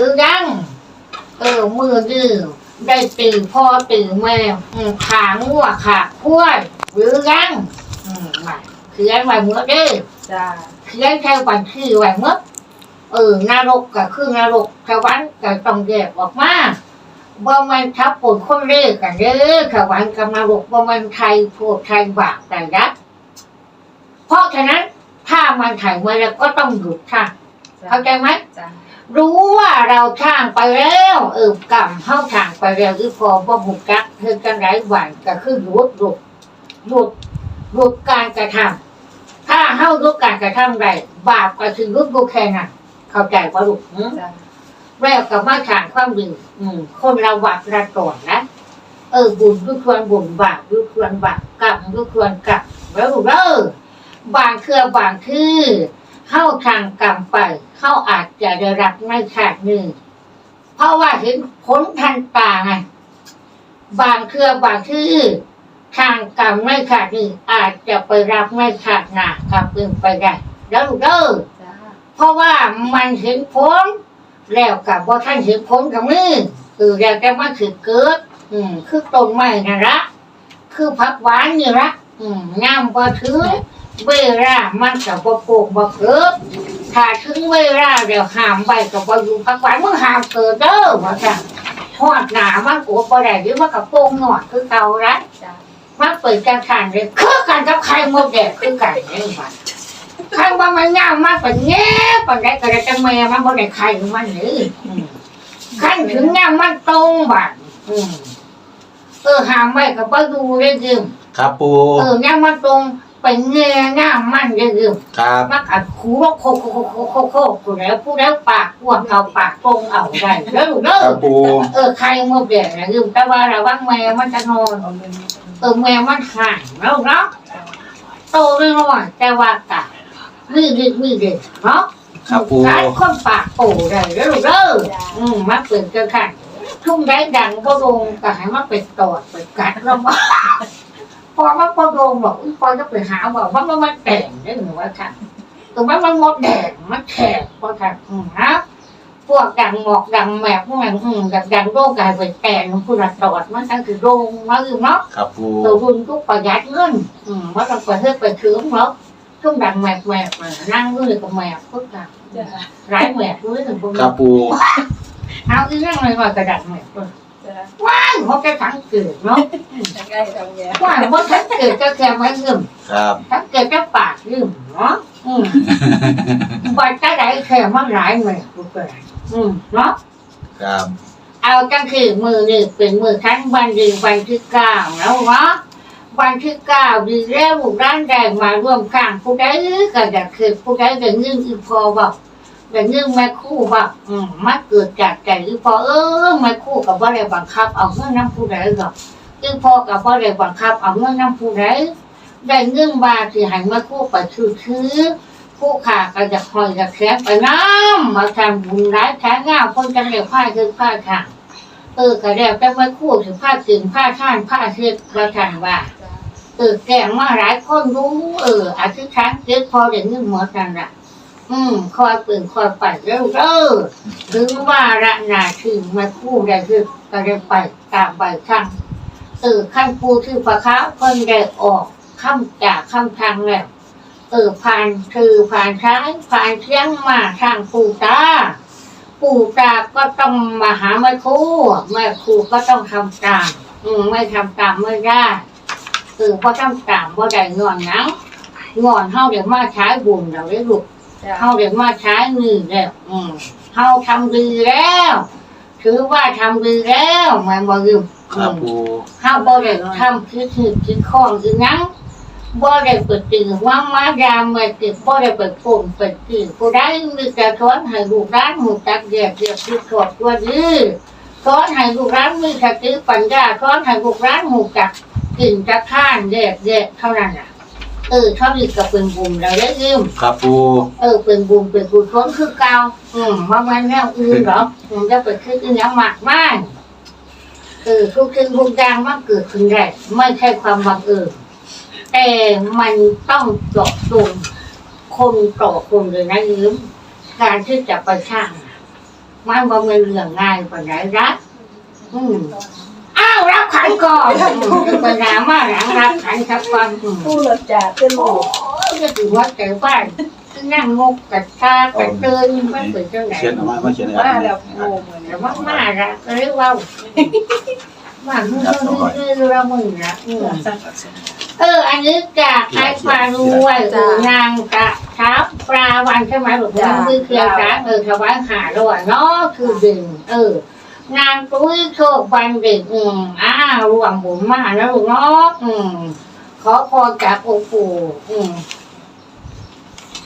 รือยังเออ มือดื้อได้ตื่นพ่อตื่นแม่อืมขางัวขาพ้วยหรือยังอืมมาเขียนไว้เมื่อเด้อจ้าเขียนแค่วันที่ไว้เมื่อเออนรกก็คือนรกสวรรค์ก็ต้องแยกออกมาบ่มันทับปนคนเล่กันเด้อสวรรค์กับนรกบ่มันไทยโพดไทยบาปแต่ยัดเพราะฉะนั้นถ้ามันถ่ายมาแล้วก็ต้องหยุดค่ะเข้าใจไหมจ้า รู้ว่าเราช่างไปแล้ว เออกรรมเข้าทางไปแล้วคือพอว่าหุกักเธอกันไรหวานก็คือหยุดหยุดหยุดหยุดการกระทำถ้าเข้าหยุดการกระทำใดบาปก็คือหยุดกูแค่นั้นเข้าใจปะลูกหือจ้าแล้วกับมาทางความดีอืมคนเราวัดระก่อนนะเออบุญทุกควรบุญบาปทุกควรบาปกรรมทุกควรกรรมแล้วลูกเด้อบางเครือบางคือ เข้าทางกรรมไป เข้าอาจจะได้รับในชาตินึ่เพราะว่าเห็นผลทันตาไงบางเครือบางคือทางกรรมในชาตินี้อาจจะไปรับในชาติหน้าก็เป็นไปได้แล้วเด้อเพราะว่ามันเห็นผลแล้วกับว่าท่านเห็นผลกับมือคืออยากจะมาถือเกิด อืม คือต้นไม้นะละคือผักหวานนี่ละอืมงามบ่ถึง เวลามันกับบ่ปลูกบ่เกิดถ้าถึงเวลาเดี๋ยวห้ามไว้กับบ่อยู่ผักหวานมึงห้ามเกิดเด้อว่าจ้ะหอดหนามันโอ้บ่ได้หรือว่ากับโป่งหนอดคือเก่าละจ้ามันเปิดการทานเลยคือกันกับใครหมดแดดคือกันนี่ว่าใครว่ามันยาวมากกว่าแง่ปานใดก็ได้จังแม่มันบ่ได้ใครมันนี่อืมขั้นถึงยามมันตรงบัดอืมเออหามไว้ก็บ่ดูได้ยืมครับปูเออยามมันตรง ไปแง่งามมันได้ยืมครับมันอัดคูโคโคโคโคโคโคผู้แล้วผู้แล้วปากกวางเอาปากตรงเอาได้เด้อลูกเด้ครัอบปูเออใครหมดแดดนะยืมแต่ว่าระวังแม่มันจะนอนเอาเงินเออแมวมันหายแล้วเนาะโตไม่น้อยแต่ว่ากะมือดึกมือเด็กเนาะครับปูการคนปากโป่ได้แล้วลูกเด้ออืมมาเปิดกันค่ะทุ่งได้ดังก็ลงก็ให้มาเป็นตอดเป็นกัดแล้วมาพ อมาพอลงบอกพอจะไปหาบอกว่ามันมันแต่งได้หรือว่าค่ะตรงนั้นมันมดแดงมันแฉกพอค่ะอืมนะพวกดังหมอกดังแมบพวกนั้นอืมดังดังโรคกายเป็นแต่งผู้ระตอดมันทั้งคือโรงมาอยู่เนาะครับปูตัวรุ่นทุกประหยัดเงินอืมว่าเราไปเฮ็ดไปถือเนาะช่วงดังแหวกแหวกมานั่งก็เลยกับแหวกพุทธะจ้าร้ายแหวกด้วยถึงพวกครับปูเอาอีเรื่องอะไรมากระดังแหวกด้ วยจ้าว้ายเขาแค่ทั้งเกิดเนาะจะใกล้ทำแย่ว้ายว่าทั้งเกิดก็แค่ไม่ยืมครับทั้งเกิดก็ปากยืมเนาะอืมบัดก็ได้แค่มันร้ายแหวกกูเกิดอืมเนาะครับเอาจังคือมือนี่เป็นมือทั้งวันดีวันที่เก้าแล้วเนาะวันที่เก้าดีแล้วลูกร้านแดงมาร่วมข้างผู้ใดก็จะคือผู้ใดจะยื่นอีพอบอก จะยื่นแม่คู่บอกอืมมาเกิดจากใจอีพอเออแม่คู่กับว่าอะไรบังคับ เอาเงินน้ำผู้ใดหรอกอีพอกับว่าอะไรบังคับ เอาเงินน้ำผู้ใดได้เงินบาที่ให้แม่คู่ไปชื่อถือผู้ขาก็จะคอยจะแคร์ไปน้ำมาทำบุญร้ายแท้งามคนจะเรียกผ้าคือผ้าค่ะเออก็แล้วแต่ว่คู่ถึงผ้าถึงผ้าท่านผ้าเชือกประทานว่าเออแกงมาหลายคนรู้เอออาทิตย์ครั้งเจ็ดพอเดี๋ยวนี้หมดนั่นแหละ อืมคอยตื่นคอยไปเร็วเด้อถึงว่าระนาถึงมาคู่ได้คือก็ได้ไปตามใบข้างเออขั้นปูที่ประค้าคนได้ออกคำจากคำทางแล้วเออผ่านคือผ่านช้างผ่านเชียงมาทางปูตาปูตาก็ต้องมาหาแม่ครูแม่ครูก็ต้องทำตามอืมไม่ทำตามไม่ได้คือพอทำตามว่าได้งอนนังงอนเฮาเดี๋ยวมาใช้บุญเราได้ลูกจ้ เฮาเดี๋ยวมาใช้มือแล้วอืมเฮาทำดีแล้ว ถือว่าทำดีแล้วแมันบ่ลืมครับปูเฮาบ่ได้ทำคิดถึงคิดข้องอีหยังบ่ได้ไปตื่นว่ามายามมาติดบ่ได้ไปปุ่มไปตื่นผู้ใดมีแต่สอนให้ลูกร้านหูจักแยกเรียกคือขอบตัวดีสอนให้ลูกร้านมีสติปัญญาสอนให้ลูกร้านหูจักกินจักข้านแยกแยกเท่านั้นน่ะ เออเท่านี้ก็เป็นบุญแล้วได้ยืมครับปูเออเป็นบุญเป็นกุศลคือเก่าอืมว่ามันแนวอื่นหรอกอืมจะไปคิดอีหยังมากมายเออทุกสิ่งทุกอย่างมันเกิดขึ้นได้ไม่ใช่ความบังเอิญแต่มันต้องเจาะจงคนต่อคนเลยนะยืมการที่จะไปสร้างน่ะมันบ่เป็นเรื่องง่ายปานใดรักอืมอ้าว รับขันก่อนคือปัญหามาหลังรับขันครับก่อนอืมผู้หลับจากเป็นโอ้หมู่ยจะถือว่าแต่บ้านคือนั่งงกกัดตากัดเตือนมันเป็นจังไหนเขียนเอามามาเขียนในมาอันแล้นี้วโง่เหมือนแต่ว่ามาละก็เรียกว่าว่ามึงคือเรามึงนะอืมเออ อันนี้จากไอ้ปลารวยเออนางกะทับปลาวันใช่ไหมหลวงพ่อคือเคลียร์จ้าเออถวายหาด้วยเนาะคือดึงเออ นางตุ้ยโชควันเด็กอืมอ้าวรวมบุญมาแล้วลูกเนาะอืม ขอพรจากองค์ปู่อืม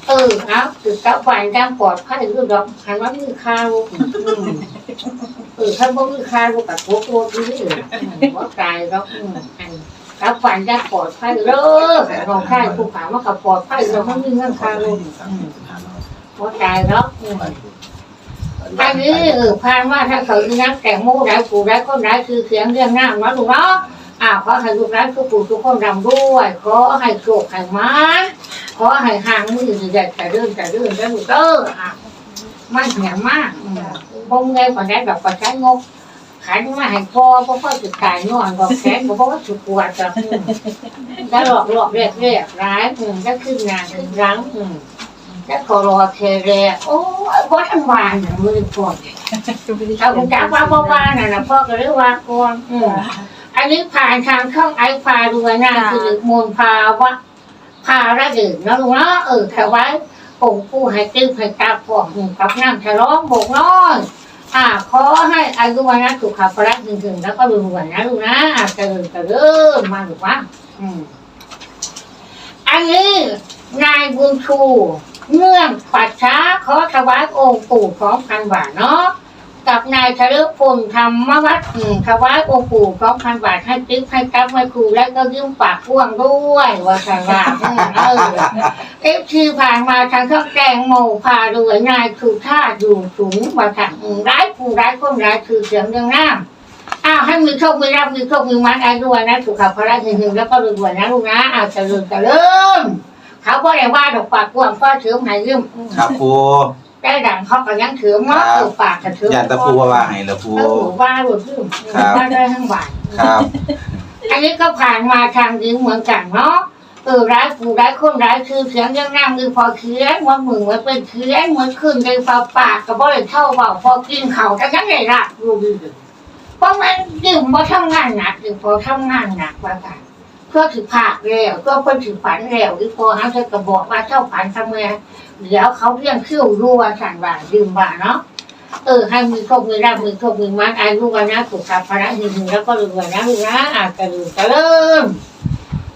เออเอาถือกับวันจังปลอดภัยรู้ดอกหันว่ามือข้าวอืมเออถ้าบ่มือข้าวกับโกโก้ที่นี่ว่าตายแล้วอืมอันรับฝันจะปลอดภัยเด้อแต่เราใช่ผู้ขาว่าเขาปลอดภัยเราไม่มีเงื่อนไขลงพอใจเนาะอืม อันนี้เออพานว่าถ้าเขาอีนักแต่งโม่ได้ปู่ได้คนได้คือเสียงเรียงหน้ามาลูกเนาะอ้าขอให้ลูกร้านทุกปู่ทุกคนรำด้วยขอให้โชคให้มันขอให้ห่างมือใหญ่แต่เดินแต่เดินได้ลูกเด้ออะมันเหี่ยมากอืมบงเงยกว่าได้แบบประชันงกขันมาให้พ่อพ่อพ่อจุดตายนอนก็แขนก็เพราะว่าจุดปวดจ้ะจะหลอกหลอกเรียกเรียกร้ายอืมจะขึ้นงานขึ้นรังอืม จะขอรอเคเรโอ้ยพ่อทั้งวานน่ะมือก่อนเอาคุณจ๋าว่าพ่อวานน่ะนะพ่อก็เรียกว่าก่อนอืมอันนี้ผ่านทางช่องไอพาดูนะคือมูลภาวะพาระดึกนะลุงเนาะเออถวายองค์ผู้ให้ตื้อให้ตาพอกอืมกับน้ำฉลองบกน้อยอ่าขอให้อายุวันนะสุขภาพถึงๆแล้วก็รวยๆนะลูกนะอ่าเจริญเจริญมาถูกปะอืมอันนี้นายบุญชู เนื่องปัจฉาขอถวายองค์ปู่สองพันบาทเนาะกับนายเฉลิมพลธรรมวัฒน์อืมถวายองค์ปู่สองพันบาทให้ติ๊กให้กับแม่ครูแล้วก็ยืมปากพ่วงด้วยว่าสังว่าเออเอฟทีผ่านมาทางช่องแกงโมพาด้วยนายคือท่าอยู่สูงมาทางร้ายผู้ร้ายคนร้ายคือเสียงเรื่องน้ำอ้าวให้มีโชคมีรับมีโชคมีมันอายุวันนะสุขภาพระหนึ่งแล้วก็รวยๆนะลูกนะอ้าวเจริญเจริญ เขาก็ได้ว่าดอกปากกว้างก็ถือหายยืมอืมครับปูได้ดังเขาก็ยังถือมาถือปากก็ถือยันตะปูว่าว่าให้ละปูเออว่าหลุดยืมครับ ว่าได้ทั้งบาทครับ อันนี้ก็ผ่านมาทางนี้เหมือนกันเนาะเออร้ายผู้ร้ายคนร้ายคือเสียงยังน้ำคือพอเคียนว่ามือมันเป็นเคียนเหมือนขึ้นในฟ้าปากกับบ่ได้เท่าเบาพอกินเข่าวแต่ยังไงละดูดีเพราะมันดื่มพอทำงานหนักดื่มพอทำงานหนักว่ากันเพื่อถือผากแล้วเพื่อเพิ่นถือฝันแล้วอีพอหาเธอก็บอกว่าเท่าฝันทำไมเดี๋ยวเขาเรียกคิ้วรัวสั่นว่าดื่มว่าเนาะเออให้มีโชคมีราบมีโชคมีมันอายุวันนะสุขภาพระหนึ่งแล้วก็รวยนะลูกนะอาจจะลืมจะเริ่ม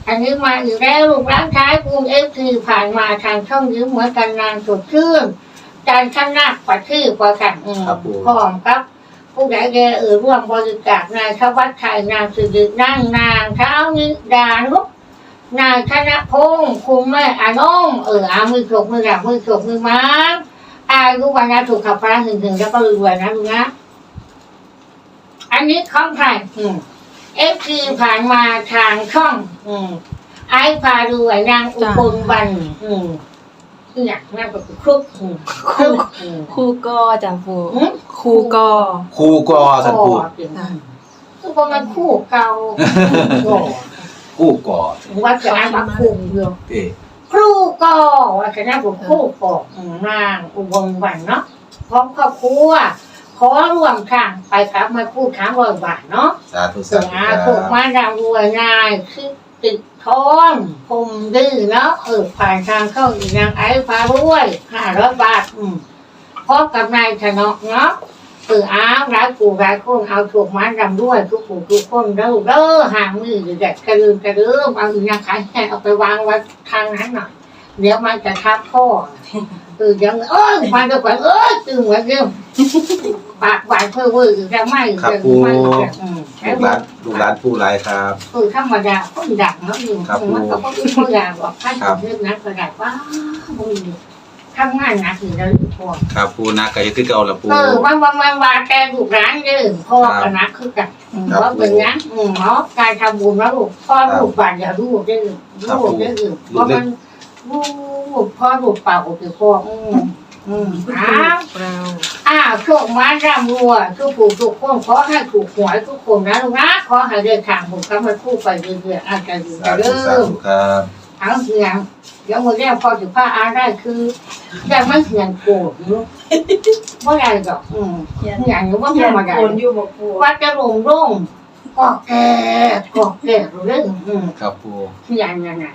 อันนี้มาอีกแล้วลูกร้านท้ายกรุงเอฟซีผ่านมาทางช่องยืมเหมือนกันนานสดชื่นการชนะปัดชื่อประกันอืมพร้อมครับ ผู้ใดแกเออร่วมบริจาคนายชวัชชัยนางสุดินั่งนางเท้านิดานุนายธนพงศ์คุณแม่อานงเอออามือถกมือหลับมือถกมือม้าอายุวันนะถูกขับพระหนึ่งหนึ่งแล้วก็รวยนะลูกนะ อันนี้ของใครอืมเอฟซีผ่านมาทางช่อง อืมไอ้พาดูไอ้นางอุบลวัน อืมอยากนั่งแบบครุกอืมครุกอืมครูกอจ้ะปูอืม ครูกอครูกอสันปูอืมคือว่ามันคู่เก่าโอ้คู่กอว่าจะอ่านว่าคู่เดียวเอ๊ะครูก็ว่าจะนั่งผมคู่ก็อืมนางอุบลวันเนาะพร้อมครอบครัวขอร่วมทางไปกับมาคู่ค้างร้อยบาทเนาะสาธุเสืสาอธุอาคถูกรับมาดามรวยนายคือติดท้องพรมดื้อเนาะเออผ่านทางเข้าอีกนางไอ้ฟ้ารวยห้าร้อยบาทอืม พร้อมกับนายชนกเนาะเอออ้าวร้ายกูร้ายคนเอาถูกมาดามด้วยทุกผู้ทุกคนเด้อเด้อห่างมือเด็กกระลืมกระลืมเอาอีกนางขายแค่เอาไปวางไว้ทางนั้นหน่อยเดี๋ยวมันจะทับพ่อเออยังเอ้ยมันจะก่อนเอ้ยตึงไว้เรื่องปากหวานเพื่อเวอร์อีกแล้วไม่อีกแล้วไม่อีกแล้วอืมลูกหลานลูกหลานผู้ไรครับคือธรรมดาคนดังเนาะอยู่ครับมันก็บ่มีคนดังหรอกท่านครับเรื่องนั้นก็ได้ว่าบุญทำงานหนักถึงจะ รู้พอครับปูนักก็จะคือเก่าละปู เออวันวันวันวันแต่ลูกร้านเดิมพ่อก็นักคือกันครับว่าเป็นงั้นอืมเนาะการทำบุญแล้วลูกพ่อลูกบานอย่าลูกได้ลูกครับลูกได้ลูกเพราะมันลูกพ่อลูกเปล่าคือพ่ออืมอืมอ้าว เราอ้าวโชคมาร่ำรวยทุกผู้ทุกคนขอให้ถูกหวยทุกคนนะลูกนะขอให้เดินทางผมกับมาคู่ไปเรื่อยๆอาจจะอยู่สาจะธุเริ่สามธุครับเอาเสียง เดี๋ยวมือแรกพอถือผ้าอาได้คือยังไม่เสียงโกรธอยู่ว่าอะไรดอกอืมเขียนอย่างนี้ว่าเขีธยรนรมดาโคนอยู่บอกปูว่าจะลงร่งกอกแก่กอกแก่เรื่องอืมครับปูอย่างนั้นน่ะ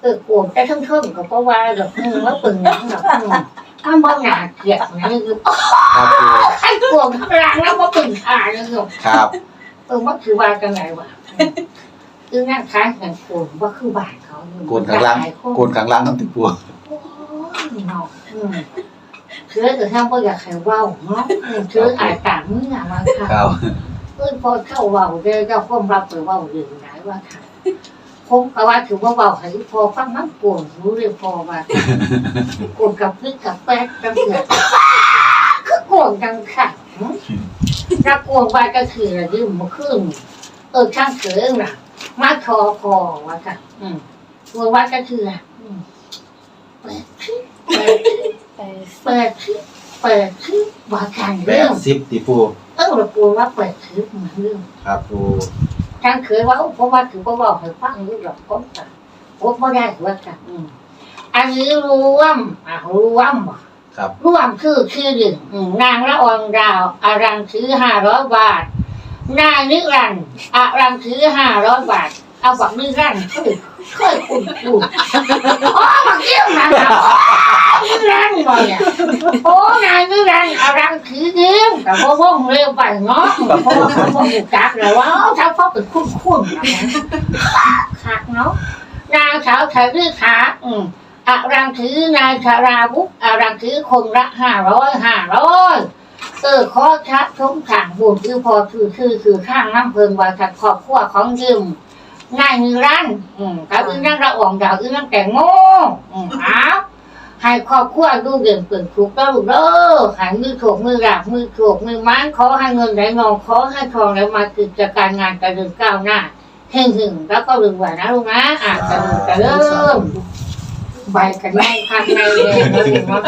เออโกรธแต่ทั้งเทิงก็เพราะว่าดอกอืมว่าปึงหนังดอกอืมมันบ่หนาเกลียดนะคือครับปูใครโกรธข้างล่างแล้วว่าปึงขาเลยคือครับเออว่าคือว่ากันไงวะคือนั่งค้างกันโกรธว่าคือบ้านเขาอยู่ โกนข้างล่างโกนข้างล่างน้ำติดปูโอ้ยเนาะอืมคือแต่ถ้าบ่อยากให้เว้าเนาะอืมคืออายต่างมึงอะว่าค่ะครับเอ้ยพอเข้าเว้าเด้อเจ้าพ่อรับไปเว้าเรื่องไหนว่าค่ะผมก็ว่าถือว่าเว้าให้พอฟังมันโกนรู้เลยพอว่าโกนกับพริกกับแป๊กจังเสือคือโกนจังค่ะถ้าโกนว่าก็คืออะไรยืมมาขึ้นเออช่างเสือน่ะมาทอคอว่าค่ะ อืม โกนว่าก็คืออะเปิดชื่อเปิดเปิดชื่อเปิดชื่อว่าการแปเรื่องสิบติปูเออเราปูว่าเปิดชื่อเหมือนเรื่องครับปูทางเคยว่าเพราะว่าถือว่าบอกให้ฟังรู้หรอกก็ค่ะว่าไม่ได้ว่าค่ะอืมอันนี้รวมอะรวมบ่ครับรวมคือชื่อหนึ่งอืมนางละอองดาวอารังถือห้าร้อยบาท นายนิรันดร์อารังถือห้าร้อยบาท เอาบักนิรันดร์เคย เคยคุณคุณอ๋อบักเอี้ยวนะครับนิรันดร์บ่เนี่ยโอ้นายนิรันดร์อารังถือเดียวแต่พอว่อเร็วไปเนาะพราะว่าเขาบอกอยู่จักเลยว่าถ้าเขาเป็นคุ้นคุ้นๆนะคักเนาะนางสาวถือขาอืมอารังถือนายชาราบุกอารังถือคนละห้าร้อยห้าร้อยเออขอชักชมขังบุญคือพอคือคือคือข้างน้ำเพิงวาจากครอบครัวของยืม นายมีรันอืมกับอีนั่งระอ่องดาวอีนั่งแต่งโง่อืมอ้าวให้ครอบครัวดูเด่นเปิดถูกแล้วลูกเด้อใหายมือโถกมือหลับมือโถกมือไม้ขอให้เงินไหลนองขอให้ทองไหลมากิจการงานกระเดินก้าวหน้าเฮงหึงแล้วก็ลืมไหวนะลูกนะอะกระเดินกระเริ่มใบกันแน่ข้างในเลยนะถึงว่า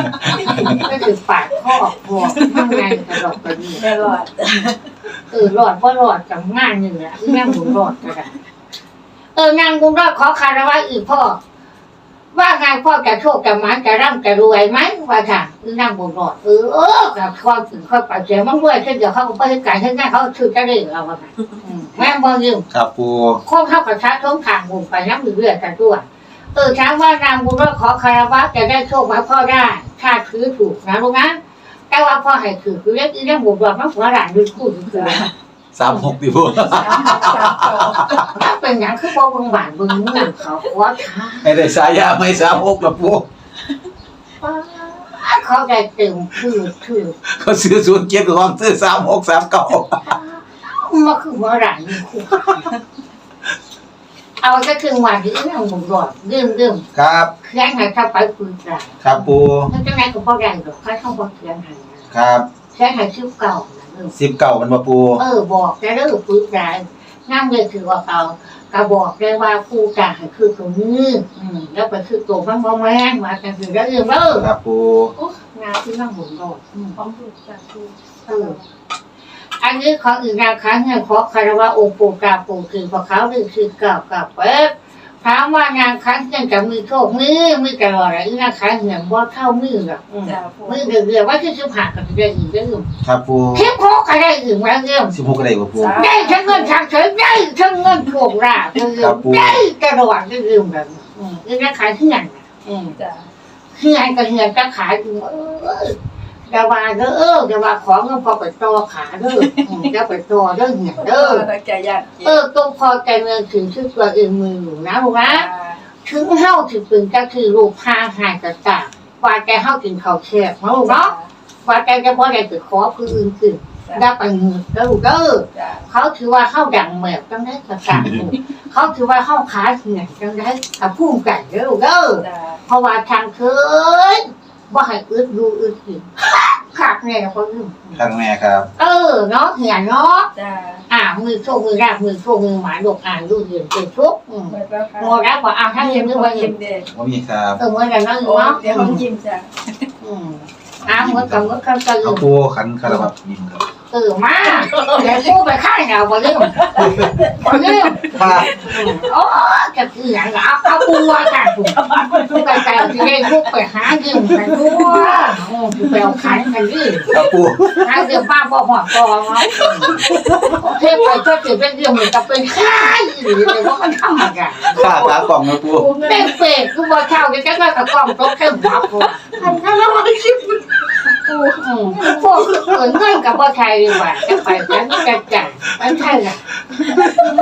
ก็คือปาดข้อพวกข้างในกระดอกกระเดี่ยไปหลอดเออรอดเพราะรอดกับงานหนึ่งแหละที่นั่งบุญรอดก็ได้ เออนางบุญรอดขอคารวะอีกพ่อ ว่าไงพ่อจะโชคจะหมันจะร่ำจะรวยไหมว่าค่ะที่นั่งบุญรอดเออเออกับความถึงค่อยปากเสียมันรวยเช่นเดียวเขาก็ไปให้การให้งานเขาถือจะได้เราว่าค่ะอืมแม่งบ่ยืมครับปูคงเข้ากับชาติท้องทางบุญไปน้ำเรื่อยๆกันด้วย เออช้างว่านางบุญรอดขอคารวะจะได้โชคมาพ่อได้ถ้าถือถูกนะลูกนะแต่ว่าพ่อให้ถือคือเรียกอีเรื่องบุญรอดมันหัวหลานดูคู่คือ สามหกติปูถ้าเป็นอย่างคือบ่เบิ่งบ้านเบิ่งเมืองเขาขอท้าให้ได้สายาไม่สามหกละปูเขาได้เต็มคือคือเขาซื้อศูนย์เจ็ดลองซื้อสามหกสามเก้ามาคือหัวหลานดูคู่เอาก็คือวันที่นั่งบุญรอดเรื่องเรื่องครับเคลื่อนไหถ้าไปคุยกันครับปูนั่นจังไหนก็บ่ได้ดอกเขาต้องบ่เคลื่อนไหนะครับเคลื่อนไหชื่อเก่านะเรื่อง สิบเก้ามันมาปูเออบอกแต่เรื่องคุยกันนั่งเลยคือว่าเอาก็บอกได้ว่าผู้จ่าให้คือตัวนี้อืมแล้วไปคือตัวมันบ่แม่นมากันคือเรื่องเด้อครับปูโอ้งานที่นั่งบุญรอดอืมพร้อมถูกจากปูเอออันนี้ขออีกนะคะเงินขอคารวะองค์ปู่กาปู่คือพอเขาหรือคือเก่ากับเป๊บถามว่างานครั้งเงินจะมีโชคมือมือตลอดอะไรงานครั้งเงินว่าเข้ามือหรอกอืมจากปูมือเดือดเดือดว่าที่ชิบหากับได้อีกเรื่องครับปูเทียบโค ก็ได้อีกแล้วเรื่องสิบหกอะไรบ่ปู ได้ทั้งเงินทางเฉยได้ทั้งเงินโชคราบเรื่องได้ตลอดเรื่องแบบนี้อืมเรื่องขายเงินอืม จ้าเฮียนก็เฮียนก็ขายอยู่เออจะว่าเด้อเออจะว่าของก็พอไปต่อขาเด้ออืมจะไปต่อเด้อเหียนเอเด้ออตะแกยัดเออต้องพอใจเงินถึงชื่อตัวเองมืออยู่นะลูกนะถึงเฮาถึงเป็นก็คือลูกพาหายกระตากว่าแต่เฮากินข้าวแช่นะลูกเนาะว่าแต่จะบ่ได้ไปขอผู้อื่นกิน ได้ไปเงินเด้อลูกเด้อจ้าเขาถือว่าเข้าดังแมวจังได้กระตากเขาถือว่าเข้าขาเหียนจังได้กับพุ่มไก่เด้อลูกเด้อจ้าเพราะว่าทางเคยว่าให้อึดดูอึดกินขาดแน่คนอื่นทางแม่ครับ เออเนาะเหียเนาะจ้าอ่ามือโชคมือรากมือโชคมือหมาดกอ่านดูเย็นเป็นทุกข์อืมหมดแล้วค่ะโมรับว่าอ่าถ้าเย็นไม่ว่าเย็ยิ้นมเด็กว่ามีครับเออเมื่อไหร่นั่งโอ้เนาะเดี๋ยวเขายิ้มจ้า อืมอ้าวเหมือนกับเหมือนกับกระเอาลืมปูขันคารวะยิ้มครับเออมาเดี๋ยวกูไปข้างเอาบ่ลืมบ่ลืมครับโอ้จะคืออย่างเอาเอาปูว่าค่ะปูปูไปไกลที่ได้ลูกไปหายืมกันตัวอืมไปเอาขันกันยืมครับปูหาเดี๋ยวป้าบ่หัวกองเนาะเทพไปก็ถือเป็นเรื่องเหมือนกับเป็นข้าหรือเลยว่ามันธรรมดาข้าขากล่องนะปูเป็นเป็ดกูบ่เช่าจะก็กับกล้องตกแค่หัวกูอันนั้นแล้วมันคิด กูพวกเอินเงินกับบ่ไทยดีกว่าจะไปกันจะจัดมันใช่ล่ะ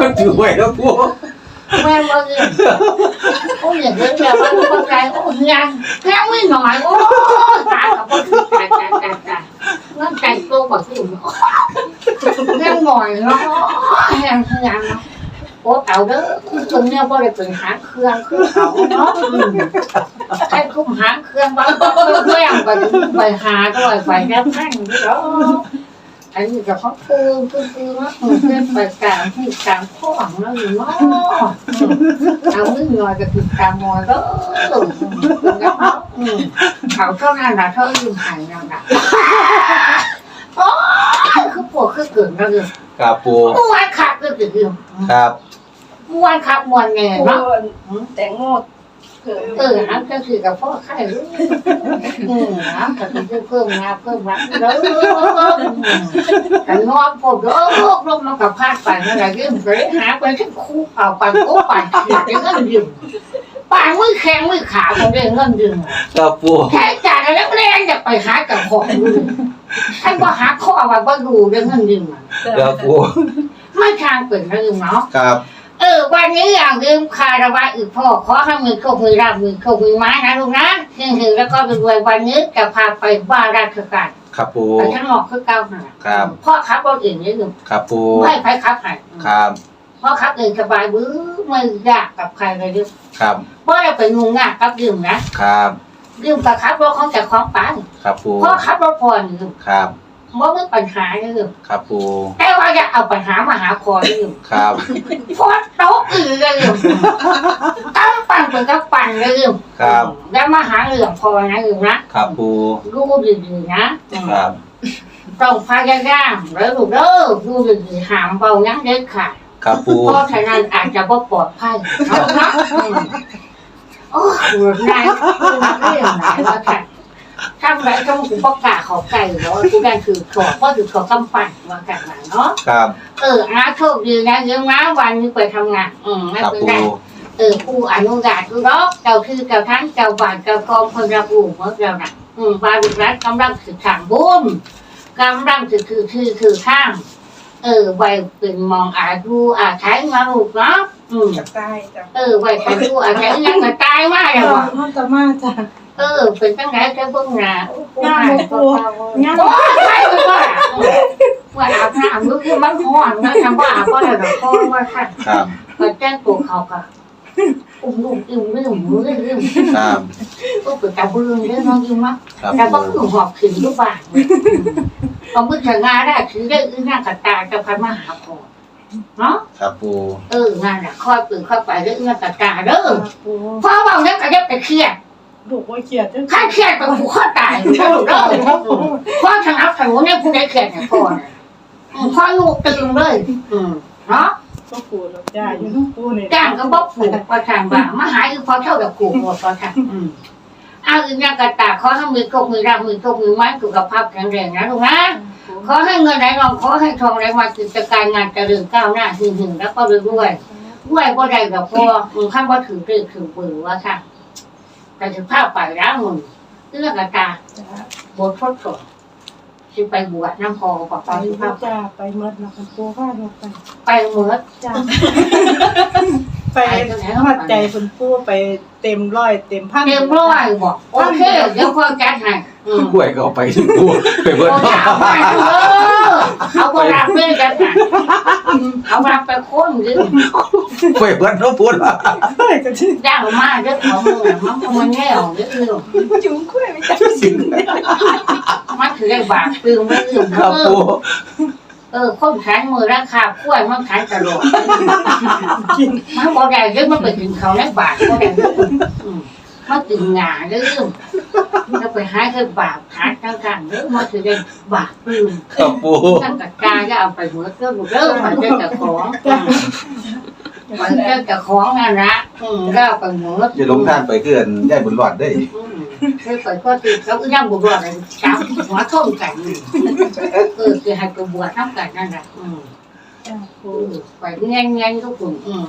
มันถือไหวแล้วปูแม่บ่เรื่องโอ้ยอย่างเรื่องแบบว่าบ่ไทยโอ้ยยังยังไม่หน่อยโอ้ตายกับบ่ถือตายตายตายตายเงินใจโตบ่ถือยังหน่อยเนาะยังยังเนาะโอ้เอาเด้อคนเนี่ยบ่ได้เป็นหาเครื่องคือเขาเนาะใช้ คุ้มหางเครื่องบ้างบ้างแย่งไปไปหาด้วยไปแก้แม่งนี่เหรออันนี้กับพ่อปูคือคือว่าเพื่อนไปกลางที่กลางข้องแล้วอยู่เนาะเอามือหน่อยก็ติดกลางมอยก็เขาเท่านั้นนะเท่ายืมหายแล้วนะโอ้คือปวดคือเกิดแล้วเลยครับปูมวนขาดก็ติดยืมครับมวนขาดมวนเงี้ยปูเนาะแตงโม เกิดเออน้ำก็คือกับพ่อไข่ลูกอืมน้ำก็คือเพิ่มงาเพิ่มรักแล้วแต่นอนผมก็โรคลมมันกับพาดไปนั่นแหละยืมไปหาไปที่คู่เอาไปโอ้ไปเขียดเงินยืมป่านมือแข็งมือขาผมได้เงินยืมครับปูแค่จ่ายแล้วแรงจะไปหากับของดูให้ว่าหาข้อว่าบ่ดูเรื่องเงินยืมครับปูไม่ทางเปิดเรื่องเนาะครับ เออ วันนี้อย่างลืมคาราบาอีกพ่อขอให้มือโคกมือราบมือโคกมือไม้นะลูกนะคือคือแล้วก็รวยวันนี้จะพาไปบ้านราชการครับปู ไปทั้งหอกคือเก้าหน่ะครับ พ่อขับรถเองนี่ลืมครับปู ไม่ไปขับให้ครับพ่อขับเองสบายบื้อไม่ยากกับใครเลยลืมครับพ่อจะไปงุงงากกับลืมนะครับลืมกับขับรถของจากของปันครับปูพ่อขับรถพอนี่ลืมครับ ว่าไม่ปัญหานี่ลืมครับปูแต่ว่าจะเอาปัญหามาหาพอลืมครับพอโต๊ะอื่นเลยลืมตั้งปั่นเป็นกับปั่นเลยลืมครับแล้วมาหาเรื่องพอนะลืมนะครับปูดูดีๆนะครับต้องพยายามแล้วลูกเด้อดูดีๆหามเบานะเด็ดขาดครับปูเพราะฉะนั้นอาจจะบ่ปลอดภัยเอานะอืมโอ้โหนายเรื่องไหนวะค่ะ ทำไรต้องกูประกล้าศขอไก่แล้วกูได้คือขอเพราะถือขอกำปั้นว่ากันมาเนาะครับเอออาโชคดีนะยังนะวันนี้ไปทำงานอืมไม่ครับเป็นปูไรเออผู้อนุญาตคือรอกเจ้าคือเจ้าทั้งเจ้าบ้านเจ้ากองคนรับรู้หมดแล้วนะอืมบารุรัฐกำลังสืบทางบุญกำลังสืบคือคือคือข้างเออไว้เป็นมองอาดูอาใช้มาลูกเนาะอืมจะตายจ้ะเออไว้ใช้ดูอาใช้ยังมาตายมากเลยว่ะมันจะมาจ้ะ เออเป็นตั้งไหนจะเบิ่งหน้างามบ่ปู่งามโอ้ยใช่เลยว่าว่าอาบน้ำลูกคือมันห่อนนะทำว่าอาบก็ได้หรอกพ่อว่าค่ะครับก็แจ้งตัวเขาก็อุ้มลูกอิ่มเรื่องมือเรื่องครับก็เปิดตาเบื้องเรื่องน้องยิ้มมั้งครับแต่ก็ปูคือหอบขึ้นทุกบ้านเอามือถึงงานได้ถือได้อื้อหน้ากับตาจะพันมาหาพ่อเนาะครับปูเอองานน่ะค่อยปืนค่อยไปเรื่องอื้อหน้ากับตาเด้อปูพ่อบอกนั้นก็จะไปเครียด ลูกว่าเขียดจังถ้าเครียดก็ผูกข้อตายเด้อเด้อพ่อทางอัพทางนู้นเนี่ยผู้ใดเครียดเนี่ยพ่อเนี่ยอืมพ่อลูกตื่นเลยอืมเนาะก็ปูหรอกจ้าอยู่น้องปูนี่จ้างก็บอกผูกประทานว่ามาหาอีกพอเท่ากับผูกหมดประทานอืมเอาอีกอย่างกระตาขอให้มือโกมือรับมือโกมือไม้สุขภาพแข็งแรงนะลูกนะ ขอให้เงินไหลรองขอให้ทองไหลมากิจการงานเจริญก้าวหน้าหึ่งหึ่งแล้วก็รวยด้วยด้วยก็ได้กับพ่อมึงข้ามว่าถือเรื่องถือปืนว่าค่ะ แต่ถือภาพไปแล้วมึงเรื่องกระตาบททดสอบสิไปบวชน้ำพอบอกตไปอนที่ภาพจ้าไปหมดแล้วคุณปูว่าเราไปไปเหมือนจ้า ไปหัดใจคุณปูไปเต็มร้อยเต็มพันเรียบร้อยบอกโอเคเดี๋ยวพ่อจัดให้อืมกล้วยก็เอาไปถึงปูไปเบิดโอ้ยเอาไปเออเอาไปรับเพื่อนกันนะเอารับไปคนยืมไปเบิดน้องปูละเฮ้ยก็ชื่อย่างมาเรื่องของมึงอะมันมันแน่วเรื่องจุ๋มกล้วยไม่จ้าสิมันถือได้บาทปืนไม่ลืมครับเอปูอ เออคนขายมือราคาขั้วมันขายตลอดกินมันบอกได้เรื่องมันไปถึงเขาในบาทก็ได้เรื่องอืมมันถึงงาเรื่องแล้วไปหาคือบาปหาทั้งกันเด้อมาถือได้บาปลืมครับปูท่านกัดกาจะเอาไปเหมือนเรื่องเริ่มมันจะจะของมันจะจะของนั่นนะอืมก็เอาไปเหมือนอย่าลงทางไปเกินได้บุญหลอดได้ อืมคือไปก็คือเขาย่ำบุบอะไรจับหัวท่มกัน เออคือให้ไปบวชน้ำกันนั่นแหละอืมอืมไปเงี้ยเงี้ยทุกคนอืม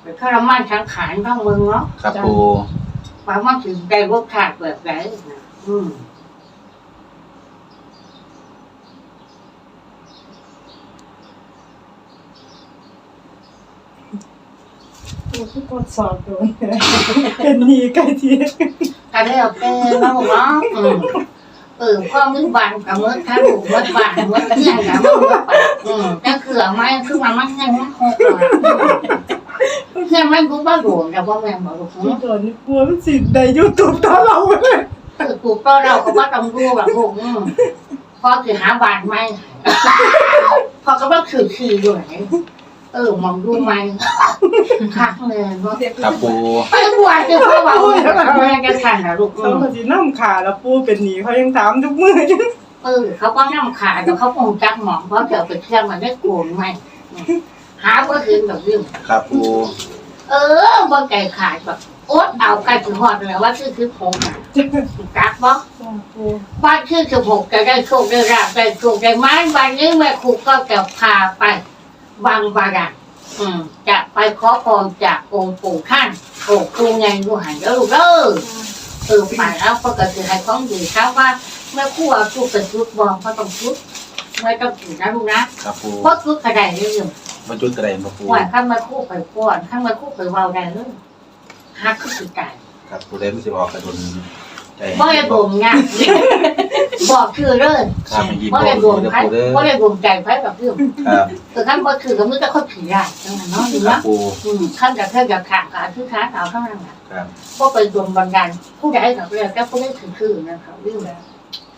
ไปข้ารมันสังขารทั้งเมืองเนาะครับปูความว่าถึงได้รสชาติแบบไหนอืมปูที่ทดสอบโดนเป็นนีไก่ทีก็ได้เอาเป็นมาบอกว่าอืม เออพ่อมึงบานกับมึงท่านถูกมึงบานมึงเที่ยงกับมึงบานอืมแต่นคือเอาไม้คือมันมันแห้งมันหกเลยแห้งมันกูบ้าโดนแต่ว่าแม่บอกว่าปูโดนนี่ปูมันสิได้ยูทูบตาเราเลยคือกูก็เราก็ว่าต้องรู้แบบผมพ่อคือหาบานไหมพอก็ว่าคือคือด้วย เออมองดูไหมคักเลยว่าครับปูไปบวชจะพ่อบอกว่าเขาไม่จะทันนะลูกเขาก็สิน้ำขาแล้วปูเป็นหนีเขายังถามทุกมื้ออยู่เออเขาก็นั่งขาแต่เขาคงจักหมองเพราะเดี๋ยวไปเที่ยวมันได้โกนไหมหาว่าคืนแบบยืมครับปูเออบ่ใจขาดแบบโอ๊ตเอาไก่ถึงหอดเลยว่าคือคือผมอะจักบ่จ้าปูบ้านคือสิบหกจะได้โชคได้ราบได้โชคได้ไม้วันนี้แม่ครูก็จะพาไป บางบาดาลอืมจะไปขอพรจากองค์ปู่ท่านโอ้ครูไงดูหันเด้อลูกเด้อเออไปแล้วก็กระตือให้ของดีครับว่าแม่ครูเอาชุดเป็นชุดบอลเขาต้องชุดไม่ต้องถือนะลูกนะครับปูเพราะชุดกระไดเรื่องมาจุดกระไดมาปูว่าข้างแม่ครูไปก่อนข้างแม่ครูไปเว้าได้เลยฮักคือสิตายครับปูได้ไม่สิบอกกระดุนใจบ่ได้บ่มงาน บอกคือเลยครับมายิ้มบ่บอได้กบ่มเด้อใครปูเด้อบ่ได้บ่มใจใครกับเรื่องครับคือขั้นบ่คือก็มือแต่คนขี้ยากจังนั้นเนาะนี่ครับเนาะปูอืมขั้นจะแค่จะขาดขาคือขาเอาเท่านั้นน่ะครับบ่ไปดมบันดาลผู้ใดก็เรียกแต่ผู้ใดคือคือนะครับเรื่อง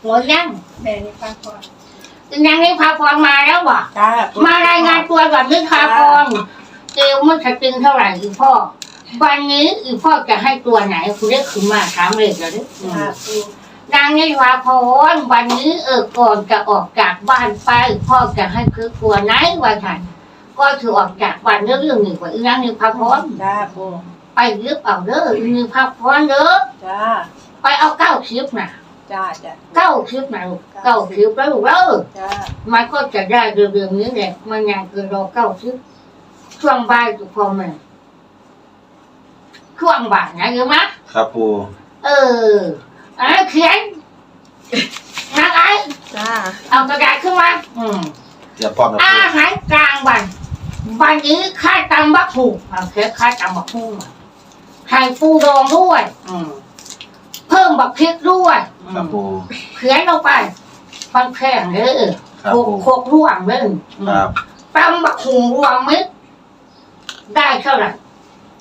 หัวยังแม่นี่ฟังก่อนยังนี่พาพรมาแล้วบ่ จ้ามารายงานตัวกับนึกพาพรเอวมันจะตึงเท่าไหร่อีพ่อ วันนี้อีพ่อจะให้ตัวไหนคุณเรียกขึ้นมาถามเลยจะได้อืมจ้าปู นางนิวาพรวันนี้เออก่อนจะออกจากบ้านไปพ่อจะให้คือตัวไหนวันทันก็ถือออกจากบ้านเรื่องเรื่องหนึ่งว่าอีนางนิวาพรจ้าปูไปยึดเอาเด้ออีนิวาพรเด้อจ้าไปเอาเก้าคลิปนะจ้าจ้าเก้าคลิปนะลูกเก้าคลิปแล้วลูกเด้อจ้ามันก็จะได้เรื่องๆนี้แหละมันยังเกินรอเก้าคลิปช่วงบ่ายทุกพ่อแม่ช่วงบ่ายนะเยอะมะครับปูเออ อะเขียนนางไอ้จ้าเอากระดาษขึ้นมาอืมเดี๋ยวพร้อมนะอาปูหารกลางวัน วันนี้ข้าตำบักหูเอาเคียข้าตำบักหูไข่ปูดองด้วย อืม เพิ่มบักพริกด้วยอืครับมปู เขียนลงไปฟังแข็งเด้อครับโคกปูโคกร่วงเด้ออืมครับตำบักหูรวมมิตรได้เท่าไหร่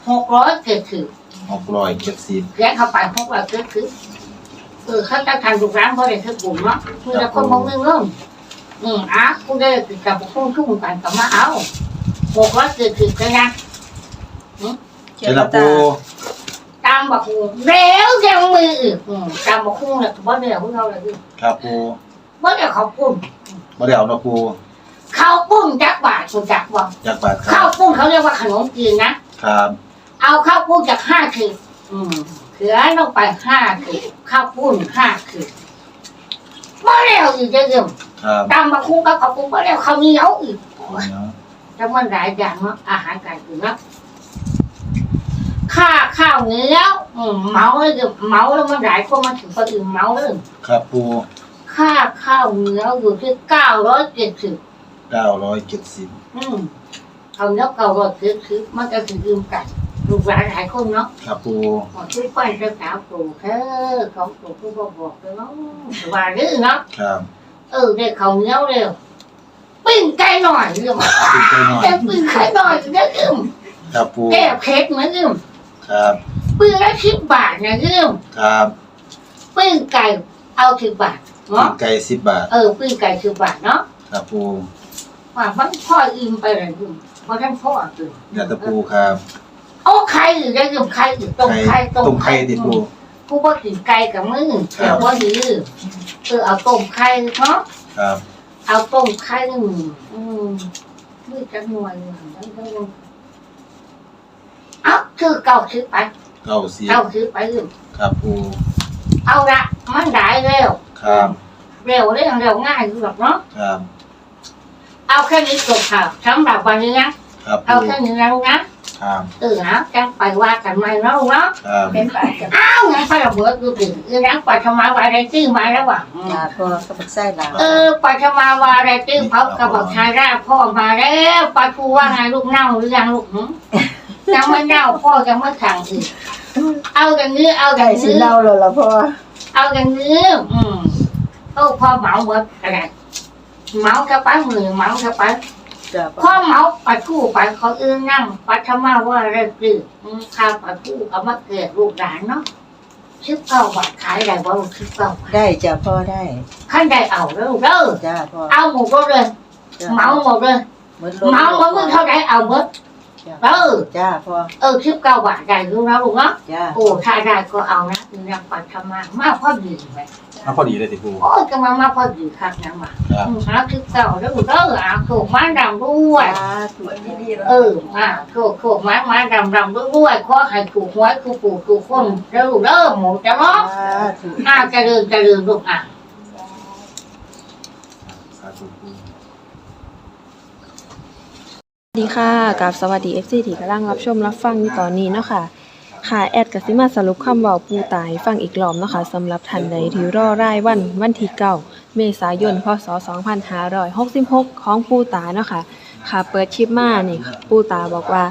หกร้อยเจ็ดสิบหกร้อยเจ็ดสิบเขียนเข้าไปหกร้อยเจ็ดสิบเออเขาจะทำถูกร้านเพราะอะไรคือกลุ่มเนาะคือจะคนมองเรื่องเรื่องอืมอะกูได้ติดกับพวกชุ่มกันกับมาเอาหกร้อยเจ็ดสิบกันนะเจ้าละปูตามบักฮูแล้วยังมืออีกอืมตามบักฮูเนี่ยบ่ได้พวกเราเลยคือครับปูบ่ได้เขาปุ้นมาเดี๋ยวนะปูข้าวปุ้นจักบาทคุณจักบ่อยากบาดคข้ารัวบปุ้นเขาเรียกว่าขนมจีนนะครับ เอาข้าวปุ้นจากห้าขีดอืม เขือลงไปห้าขีดข้าวปุ้นห้าขีดบ่แล้วอีกจะเรื่องครับตามบักฮูกับข้าวปุ้นบ่แล้วข้าวเหนียวอีกเนาะแต่มันหลายอย่างเนาะอาหารการกินเนาะค่าข้าวเหนียวอืมเมาเลยคือเมาแล้วมันหลายคนมันถึงคนอื่นเมาเลยครับปูค่าข้าวเหนียวอยู่ที่เก้าร้อยเจ็ดสิบเก้าร้อยเจ็ดสิบอืมข้าวเหนียวเก้าร้อยเจ็ดสิบมันก็ถึงยืมกัน ลูกหลานหลายคนเนาะครับปูหมดที่ป้อนเจ้าสาวปลูกเออของปลูกผู้บอกบอกเลยเนาะว่าดื้อเนาะครับเออได้ข้าวเหนียวเร็วปิ้งไก่หน่อยเรื่องปิ้งไก่หน่อยแก้ปิ้งไก่หน่อยเรื่องอืมครับปูแก้เผ็ดเหมือนอืมครับปิ้งละสิบบาทนะเรื่องครับปิ้งไก่เอาสิบบาทปิ้เนาะงไก่สิบบาท เออปิ้งไก่สิบบาทเนาะครับปูว่ามันพ่ออิ่มไปเลยอืมเพราะท่านพ่อตื่นอยากตะปูครับ โอ้ไข่หรือจะยืมไข่หรือต้มไข่ต้มไข่ติดปูตผู้ว่ากินไก่กับมือแต่ว่าดีเออเอาต้มไข่เนาะครับ เอาต้มไข่อืมอืมมือจะหน่วยหนึ่งแล้วก็ลงเอาคือเก่าซื้อไปเก้าสิบเก่าซื้อไปเลยครับปูเอาละมันได้เร็วครับเร็วเร็วเร็วง่ายอยู่หรอกเนาะครับ เอาแค่นี้จบค่ะสำหรับวันนี้นะครับเอาปูแค่นี้นะลูกนะ ครับเออนะจังไปว่ากันใหม่เนาะลูกเนาะครับเป็นปากกับอ้าวงั้นพระระเบิดดูดิเออนะปัทมาวาไรตื้อมาแล้วว่ะลาพ่อกับบักไส้ลาเออปัทมาวาไรตื้อเขากระบอกชายราพ่อมาแล้วปาทูว่าไงลูกเน่าหรือยังลูกหึยังไม่เน่าพ่อยังไม่ขังอีกเอากันนี้เอากัไก่นสินี้เล่าแล้วล่ะพ่อเอากันนี้อืมโอ้พ่อเหมาหมดอะไรเหมากระปั้นมือเหมากระปั้นจ้า พ่อเหมาปัดคู่ไปเขาเอื้อนั่งปัทมาว่าอะไรตื้ออืมข้าวปัดคู่เอามาเกิดลูกหลานเนาะชิบเก้าบาทขายได้บ่ลูกชิบเก้าได้จ้าพ่อได้ขั้นใดเอาเด้อเด้อจ้าพ่อเอาหมดเลยเหมาหมดเลยหมดเหมาหมดมึงเท่าไหร่เอาหมดเออจ้าพ่อเออชิบเก้าบาทได้รู้นะลูกเนาะจ้าโอ้ถ้าได้ก็เอานะคือยังปัทมามาพอดีไหม มาพอดีเลยสิปูโอ้ยก็มามาพอดีครับนะมาครับอืมเอาชิบเก้าเด้อเด้อเอาถูกมาดำด้วยจ้าถูกที่ดีแล้วเออมาถูกถูกมามาดำดำด้วยขอให้ถูกหวยถูกปู่ถูกคนเด้อเด้อหมูจะร้องจ้าถูกอ้าวจะเดินจะเดินลูกอะสาธุปูสวัสดีค่ะกับสวัสดี FC ที่กำลังรับชมรับฟังอยู่ตอนนี้เนาะค่ะ ค่ะแอดกสิมาสรุปคำเว้าปูตายฟังอีกรอบเนาะค่ะสำหรับท่านใดที่รอรายวันวันที่เก้าเมษายนพศ 2566 ของปูตาเนาะค่ะค่ะเปิดคลิปมานี่ค่ะปูตาบอกว่า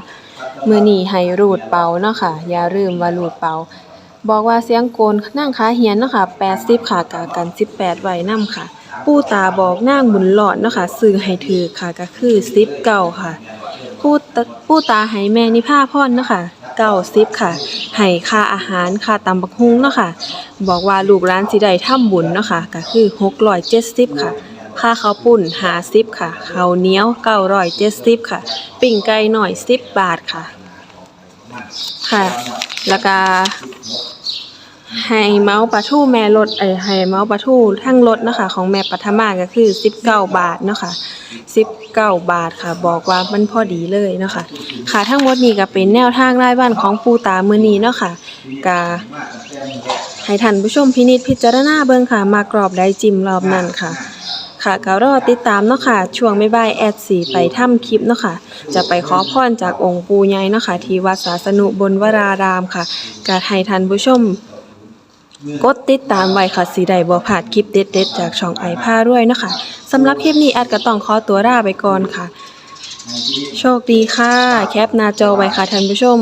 มือนี้ให้รูดเป่าเนาะค่ะอย่าลืมว่ารูดเป่าบอกว่าเสียงโกนนั่งขาเหียนเนาะค่ะ80ค่ะกากัน 18ไว้นํค่ะ ปูตาบอกนางบุญหลอดเนาะค่ะซื้อให้ถือค่ะก็คือ10เก่าค่ะ ผู้ตาผู้ตาให้แม่นิพาพรเนาะค่ะเก้าสิบค่ะให้ค่าอาหารค่าตำบักฮุงเนาะค่ะ บอกว่าลูกร้านสิได้ทำบุญเนาะค่ะก็คือหกร้อยเจ็ดสิบค่ะค่าข้าวปุ่นหาสิบค่ะข้าวเหนียวเก้าร้อยเจ็ดสิบค่ะ ปิ่งไก่หน่อยสิบบาทค่ะ ค่ะ แล้วก็ ให้เมาส์ปลาทูแม่รถเอ้ยให้เมาส์ปลาทูทั้งรถเนาะคะของแม่ปัทมาก็คือสิบเก้าบาทเนาะค่ะสิบเก้าบาทค่ะ บอกว่ามันพอดีเลยเนาะค่ะค่ะทั้งหมดนี้ก็เป็นแนวทางรายวันของปูตามือนี้เนาะค่ะกาให้ท่านผู้ชมพินิจพิจารณาเบิ่งค่ะมากรอบได้จิ้มรอบนั้นค่ะค่ะก็รอติดตามเนาะค่ะ ช่วงบ่บายแอดสีไปทำคลิปเนาะค่ะ จะไปขอพรจากองค์ปูใหญ่เนาะค่ะ ที่วัดศาสนุบนวรารามค่ะก็ให้ท่านผู้ชม กดติดตามไว้ค่ะสีใดบ่ผ่าดคลิปเด็ดๆ จากช่องไอผ้ารวยนะคะสำหรับคลิปนี้แอดก็ต้องขอตัวลาไปก่อนค่ะ โชคดีค่ะ แคปหน้าจอไว้ค่ะท่านผู้ชม